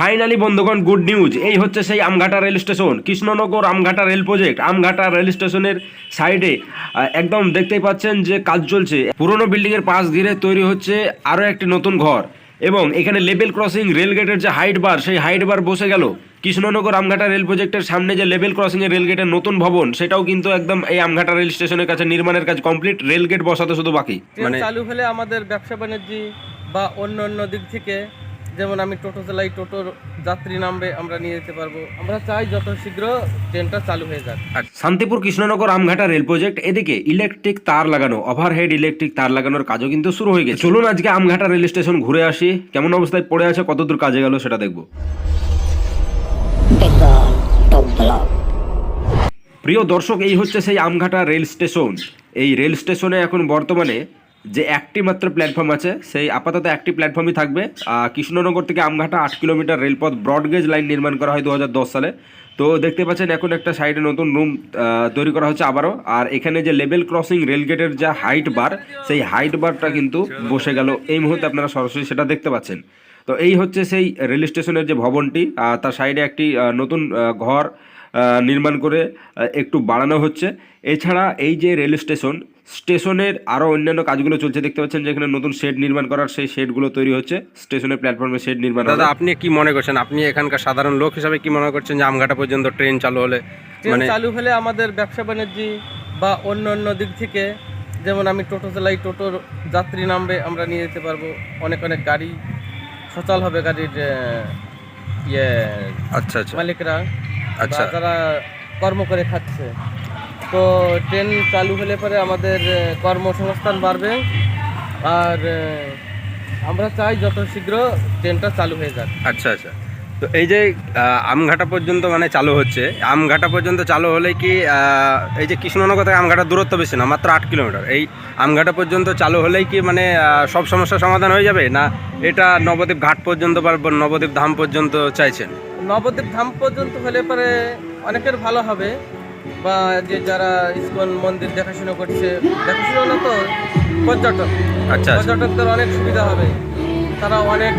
Finally বন্ধুগণ good news এই হচ্ছে সেই Amghata rail station Krishnanagar Amghata rail project Amghata rail স্টেশনের সাইডে একদম দেখতেই পাচ্ছেন যে কাজ চলছে। পুরনো বিল্ডিং এর পাশ ঘিরে তৈরি হচ্ছে আরও একটি নতুন ঘর। এবং এখানে লেভেল ক্রসিং রেল গেটের যে হাইট বার সেই হাইট বার বসে গেল। কৃষ্ণনগর আমঘাটা রেল প্রজেক্টের সামনে যে লেভেল ক্রসিং এর রেল গেটের নতুন ভবন সেটাও কিন্তু একদম এই আমঘাটা রেল স্টেশনের কাছে নির্মাণের কাজ কমপ্লিট রেল গেট বসাতে শুধু বাকি। ট্রেন চালু হলে আমাদের ব্যবসা বাণিজ্য বা অন্য অন্য দিক থেকে যেমন আমি টোটো চালাই, টোটোর যাত্রী নামবে, আমরা নিয়ে যেতে পারব। আমরা চাই যত শীঘ্র ট্রেনটা চালু হয়ে যাক। আর শান্তিপুর কৃষ্ণনগর আমঘাটা রেল প্রজেক্ট, এদিকে ইলেকট্রিক তার লাগানো, ওভারহেড ইলেকট্রিক তার লাগানোর কাজও কিন্তু শুরু হয়ে গেছে। চলুন আজকে আমঘাটা রেল স্টেশন ঘুরে আসি, কেমন অবস্থায় পড়ে আছে, কতদূর কাজে গেল সেটা দেখব. প্রিয় দর্শক, এই হচ্ছে সেই আমঘাটা রেল স্টেশন। এই রেল স্টেশনে এখন বর্তমানে যে একটি মাত্র প্ল্যাটফর্ম আছে, সেই আপাতত একটি প্ল্যাটফর্মই থাকবে। কৃষ্ণনগর থেকে আমঘাটা আট কিলোমিটার রেলপথ ব্রডগেজ লাইন নির্মাণ করা হয় দু হাজার দশ সালে। তো দেখতে পাচ্ছেন, এখন একটা সাইডে নতুন রুম তৈরি করা হচ্ছে আবারও। আর এখানে যে লেভেল ক্রসিং রেল গেটের যা হাইট বার সেই হাইট বারটা কিন্তু বসে গেল। এই মুহূর্তে আপনারা সরাসরি সেটা দেখতে পাচ্ছেন। তো এই হচ্ছে সেই রেল স্টেশনের যে ভবনটি তার সাইডে একটি নতুন ঘর নির্মাণ করে একটু বাড়ানো হচ্ছে। এছাড়া এই যে রেল স্টেশন স্টেশনের আরও অন্যান্য কাজগুলো চলছে দেখতে পাচ্ছেন যেখানে নতুন শেড নির্মাণ করার সেই শেডগুলো তৈরি হচ্ছে। স্টেশনের প্ল্যাটফর্মে শেড নির্মাণ দাদা আপনি কি মনে করছেন? আপনি এখানকার সাধারণ লোক হিসাবে কি মনে করছেন যে আমঘাটা পর্যন্ত ট্রেন চালু হলে? ট্রেন মানে চালু হলে আমাদের ব্যবসা বাণিজ্য বা অন্য অন্য দিক থেকে যেমন আমি টোটো চালাই টোটোর যাত্রী নামবে আমরা নিয়ে যেতে পারব। অনেক অনেক গাড়ি সচল হবে গাড়ির ইয়ে আচ্ছা আচ্ছা। মালিকরা আচ্ছা। যারা কর্ম করে খাচ্ছে। তো ট্রেন চালু হলে পরে আমাদের কর্মসংস্থান বাড়বে। আর আমরা চাই যত শীঘ্র ট্রেনটা চালু হয়ে যাক। আচ্ছা আচ্ছা। তো এই যে আমঘাটা পর্যন্ত মানে চালু হচ্ছে আমঘাটা পর্যন্ত চালু হলে কি এই যে কৃষ্ণনগর থেকে আমঘাটার দূরত্ব বেশি না মাত্র আট কিলোমিটার? এই আমঘাটা পর্যন্ত চালু হলেই কি মানে সব সমস্যার সমাধান হয়ে যাবে? না এটা নবদ্বীপ ঘাট পর্যন্ত বা নবদ্বীপ ধাম পর্যন্ত চাইছেন? নবদ্বীপ ধাম পর্যন্ত হলে পরে অনেকের ভালো হবে। বা যে যারা ইসকন মন্দির দেখাশোনা করছে দেখাশোনা না তো পর্যটক। আচ্ছা আচ্ছা। পর্যটকদের অনেক সুবিধা হবে। তারা অনেক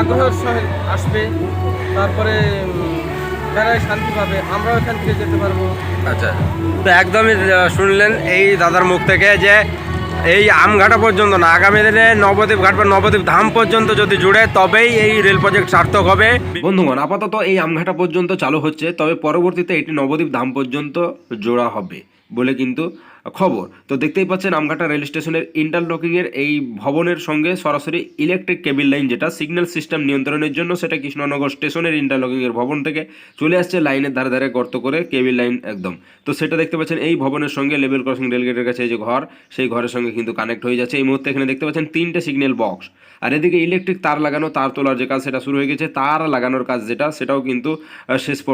আগ্রহের সহ আসবে। তারপরে তারাই শান্তি পাবে। আমরাও এখান থেকে যেতে পারব। আচ্ছা। তো একদমই শুনলেন এই দাদার মুখ থেকে যে এই আমঘাটা পর্যন্ত না। আগামী দিনে নবদ্বীপ ঘাট বা নবদ্বীপ ধাম পর্যন্ত যদি জুড়ে, তবেই এই রেল প্রজেক্ট সার্থক হবে। বন্ধুগণ, আপাতত এই আমঘাটা পর্যন্ত চালু হচ্ছে, তবে পরবর্তীতে এটি নবদ্বীপ ধাম পর্যন্ত জোড়া হবে বলে কিন্তু খবর। তো দেখতেই পাচ্ছেন আমঘাটা রেল স্টেশনের ইন্টারলকিং এর এই ভবনের সঙ্গে সরাসরি ইলেকট্রিক কেবিল লাইন যেটা, সিগন্যাল সিস্টেম নিয়ন্ত্রণের জন্য সেটা কৃষ্ণনগর স্টেশনের ইন্টারলকিং এর ভবন থেকে চলে আসছে লাইনের ধারে ধারে গর্ত করে কেবিল লাইন একদম। তো সেটা দেখতে পাচ্ছেন এই ভবনের সঙ্গে লেভেল ক্রসিং রেলগেটের কাছে যে ঘর, সেই ঘরের সঙ্গে কিন্তু কানেক্ট হয়ে যাচ্ছে। এই মুহূর্তে এখানে দেখতে পাচ্ছেন তিনটে সিগন্যাল বক্স। আর এদিকে ইলেকট্রিক তার লাগানো, তার তোলার যে কাজ সেটা শুরু হয়ে গেছে। তার লাগানোর কাজ যেটা, সেটাও কিন্তু শেষ পর্যায়ে